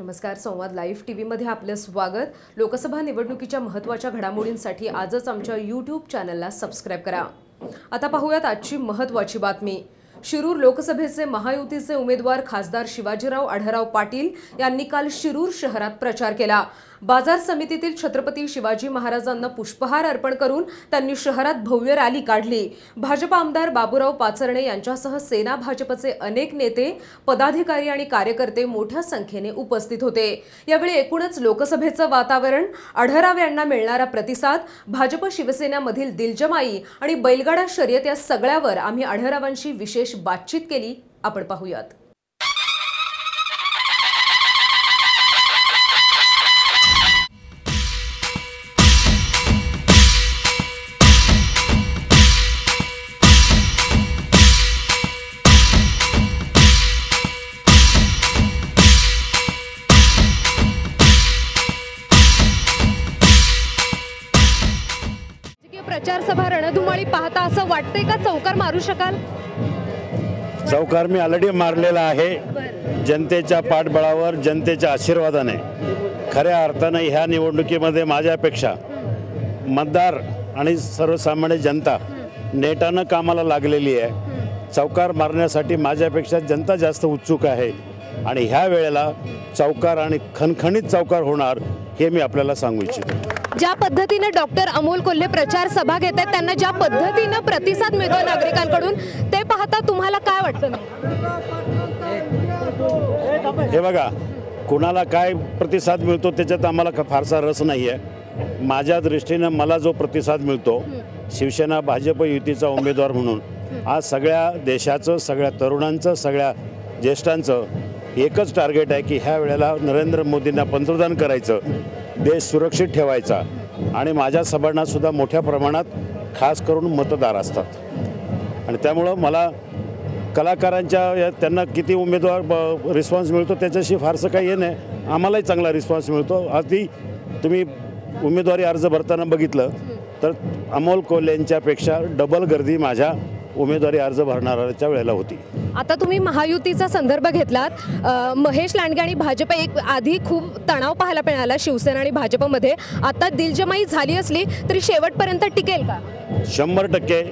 नमस्कार संवाद live T व्हीमध्ये आपलं स्वागत. लोकसभा निवडणुकीच्या महत्त्वाच्या घडामोडींसाठी आजच आमच्या यूट्यूब चॅनलला सबस्क्राईब करा. आता पाहूयात आजची महत्त्वाची बातमी. शिरूर लोकसभेचे महायुतीचे उमेदवार खासदार शिवाजीराव आढराव पाटील यांनी काल शिरूर शहरात प्रचार केला. बाजार समितीतील छत्रपती शिवाजी महाराजांना पुष्पहार अर्पण करून त्यांनी शहरात भव्य रॅली काढली. भाजप आमदार बाबूराव पाचरणे यांच्यासह सेना भाजपचे अनेक नेते पदाधिकारी आणि कार्यकर्ते मोठ्या संख्येने उपस्थित होते. यावेळी एकूणच लोकसभेचं वातावरण अढराव यांना मिळणारा प्रतिसाद भाजप शिवसेनामधील दिलजमाई आणि बैलगाडा शर्यत या सगळ्यावर आम्ही अढरावांशी विशेष बातचीत केली. आपण पाहूयात. राजकीय प्रचार सभा रणधुमाळी पाहता असं वाटतंय का? चौकार मारू शकाल? चौकार मी ऑलरेडी मारलेला आहे. जनतेच्या पाठबळावर जनतेच्या आशीर्वादाने. खऱ्या अर्थानं ह्या निवडणुकीमध्ये माझ्यापेक्षा मतदार आणि सर्वसामान्य जनता नेटानं कामाला लागलेली आहे. चौकार मारण्यासाठी माझ्यापेक्षा जनता जास्त उत्सुक आहे. आणि ह्या वेळेला चौकार आणि खणखणीत चौकार होणार हे मी आपल्याला सांगू इच्छितो. ज्या पद्धतीने डॉक्टर अमोल कोल्हे प्रचार सभा घेत आहेत त्यांना ज्या पद्धतीनं प्रतिसाद मिळतो नागरिकांकडून ते पाहता तुम्हाला काय वाटतं? हे बघा कुणाला काय प्रतिसाद मिळतो त्याच्यात आम्हाला फारसा रस नाही आहे माझ्या दृष्टीनं मला जो प्रतिसाद मिळतो शिवसेना भाजप युतीचा उमेदवार म्हणून आज सगळ्या देशाचं सगळ्या तरुणांचं सगळ्या ज्येष्ठांचं एकच टार्गेट आहे की ह्या वेळेला नरेंद्र मोदींना पंतप्रधान करायचं देश सुरक्षित ठेवायचा आणि माझ्या सभांनासुद्धा मोठ्या प्रमाणात खास करून मतदार असतात. आणि त्यामुळं मला कलाकारांच्या या त्यांना किती उमेदवार रिस्पॉन्स मिळतो त्याच्याशी फारसं काही हे नाही. आम्हालाही चांगला रिस्पॉन्स मिळतो. अगदी तुम्ही उमेदवारी अर्ज भरताना बघितलं तर अमोल कोल्हेंच्यापेक्षा डबल गर्दी माझ्या उमेदवारी अर्ज भरणाऱ्याच्या वेळेला होती. आता तुम्ही महायुतीचा संदर्भ घेतलात. महेश लांडगे आणि भाजप एक आधी खूप तणाव पाहायला मिळाला शिवसेना आणि भाजपमध्ये. आता दिलजमाई झाली असली तरी शेवटपर्यंत टिकेल का? शंभर टक्के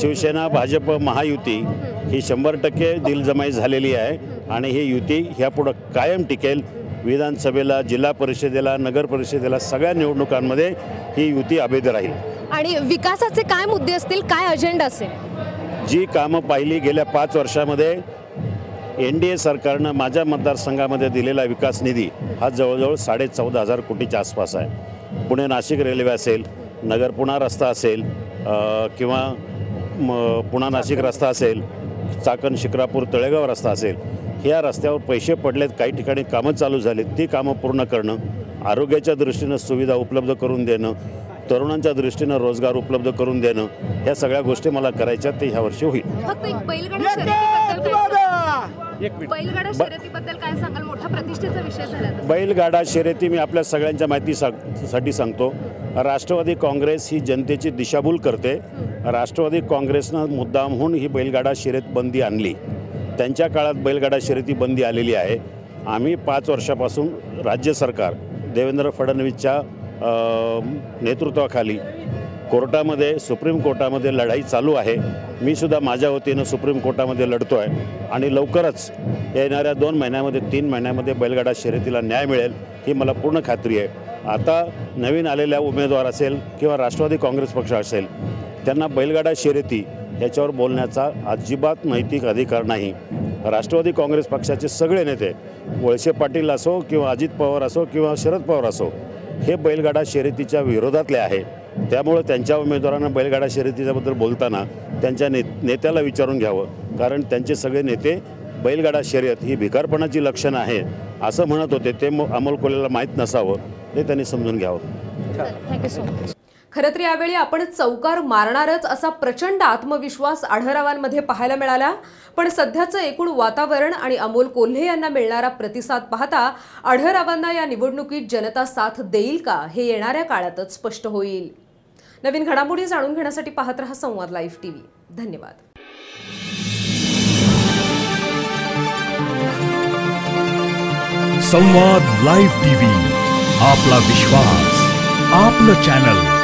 शिवसेना भाजप महायुती ही शंभर टक्के दिलजमाई झालेली आहे. आणि ही युती ह्यापुढं कायम टिकेल. विधानसभेला जिल्हा परिषदेला नगर परिषदेला सगळ्या निवडणुकांमध्ये ही युती अभेद राहील. आणि विकासाचे काय मुद्दे असतील? काय अजेंडा असेल? जी कामं पाहिली गेल्या पाच वर्षामध्ये एन डी ए सरकारनं माझ्या मतदारसंघामध्ये दिलेला विकास निधी हा जवळजवळ साडे चौदा हजार कोटीच्या आसपास आहे. पुणे नाशिक रेल्वे असेल नगर पुणा रस्ता असेल किंवा म, पुणा नाशिक रस्ता असेल चाकण शिक्रापूर तळेगाव रस्ता असेल ह्या रस्त्यावर पैसे पडलेत काही ठिकाणी कामं चालू झालीत ती कामं पूर्ण करणं आरोग्याच्या दृष्टीनं सुविधा उपलब्ध करून देणं तरुणांच्या दृष्टीनं रोजगार उपलब्ध करून देणं ह्या सगळ्या गोष्टी मला करायच्या ते ह्या वर्षी होईल. फक्त एक बैलगाडा शर्यतीबद्दल काय सांगाल? बैलगाडा शर्यतीबद्दल काय सांगाल? मोठा प्रतिष्ठेचा विषय झाला आता. बैलगाडा शर्यती मी आपल्या सगळ्यांच्या माहितीसाठी सांगतो. राष्ट्रवादी काँग्रेस ही जनतेची दिशाभूल करते. राष्ट्रवादी काँग्रेसनं मुद्दामहून ही बैलगाडा शर्यत बंदी आणली. त्यांच्या काळात बैलगाडा शर्यती बंदी आलेली आहे. आम्ही पाच वर्षापासून राज्य सरकार देवेंद्र फडणवीसच्या नेतृत्वाखाली कोर्टामध्ये सुप्रीम कोर्टामध्ये लढाई चालू आहे. मी सुद्धा माझ्या वतीनं सुप्रीम कोर्टामध्ये लढतो आहे आणि लवकरच येणाऱ्या दोन महिन्यामध्ये तीन महिन्यामध्ये बैलगाडा शर्यतीला न्याय मिळेल ही मला पूर्ण खात्री आहे. आता नवीन आलेल्या उमेदवार असेल किंवा राष्ट्रवादी काँग्रेस पक्ष असेल त्यांना बैलगाडा शर्यती याच्यावर बोलण्याचा अजिबात नैतिक अधिकार नाही. राष्ट्रवादी काँग्रेस पक्षाचे सगळे नेते वळसे पाटील असो किंवा अजित पवार असो किंवा शरद पवार असो हे बैलगाडा शर्यतीच्या विरोधातले आहे. त्यामुळं त्यांच्या उमेदवारांना बैलगाडा शर्यतीच्याबद्दल बोलताना त्यांच्या ने नेत्याला विचारून घ्यावं. कारण त्यांचे सगळे नेते बैलगाडा शर्यत ही भिकारपणाची लक्षणं आहे असं म्हणत होते. ते मग अमोल कोल्हेला माहीत नसावं ते त्यांनी समजून घ्यावं. Thank you so much. खरं तर यावेळी आपण चौकार मारणारच असा प्रचंड आत्मविश्वास आढरावांमध्ये पाहायला मिळाला. पण सध्याचं एकूण वातावरण आणि अमोल कोल्हे यांना मिळणारा प्रतिसाद पाहता आढरावांना या निवडणुकीत जनता साथ देईल का हे येणाऱ्या काळातच स्पष्ट होईल. नवीन घडामोडी जाणून घेण्यासाठी पाहत रहा संवाद लाईव्ह टीव्ही. धन्यवाद. संवाद लाईव्ह टीव्ही. आपला विश्वास आपलं चॅनल.